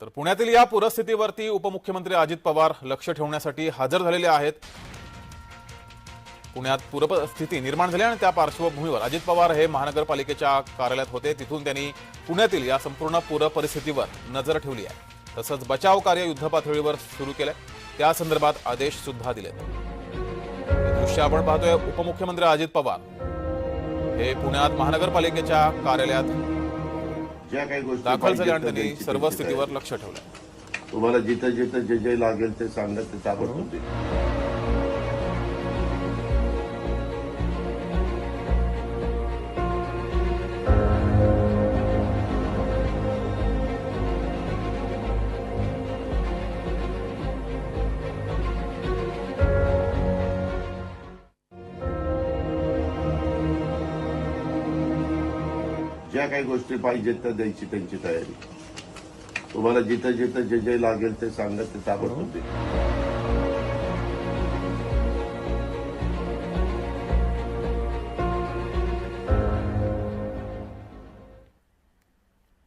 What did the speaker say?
तर पुण्यातील या पूरस्थितीवरती उपमुख्यमंत्री अजित पवार लक्ष ठेवण्यासाठी हजर झालेले आहेत. पुण्यात पूरस्थिती निर्माण झाली आणि त्या पार्श्वभूमीवर अजित पवार हे महानगरपालिकेच्या कार्यालयात होते. तिथून त्यांनी पुण्यातील या संपूर्ण पूर परिस्थितीवर नजर ठेवली आहे. तसंच बचाव कार्य युद्धपातळीवर सुरू केलंय. त्या संदर्भात आदेश सुद्धा दिले दृश्य आपण पाहतोय. उपमुख्यमंत्री अजित पवार हे पुण्यात महानगरपालिकेच्या कार्यालयात ज्या काही गोष्टी दाखल झाले आणि पाहिजेत त्यांनी सर्व स्थितीवर. लक्ष ठेवलं तुम्हाला जिथं जिथं जे जे लागेल ते सांगत ते ताबडतोब देईल. ज्या काही गोष्टी पाहिजेत त्या द्यायची त्यांची तयारी तुम्हाला जिथं जिथं जे जे लागेल ते सांगत ते ताबडतोब देईल.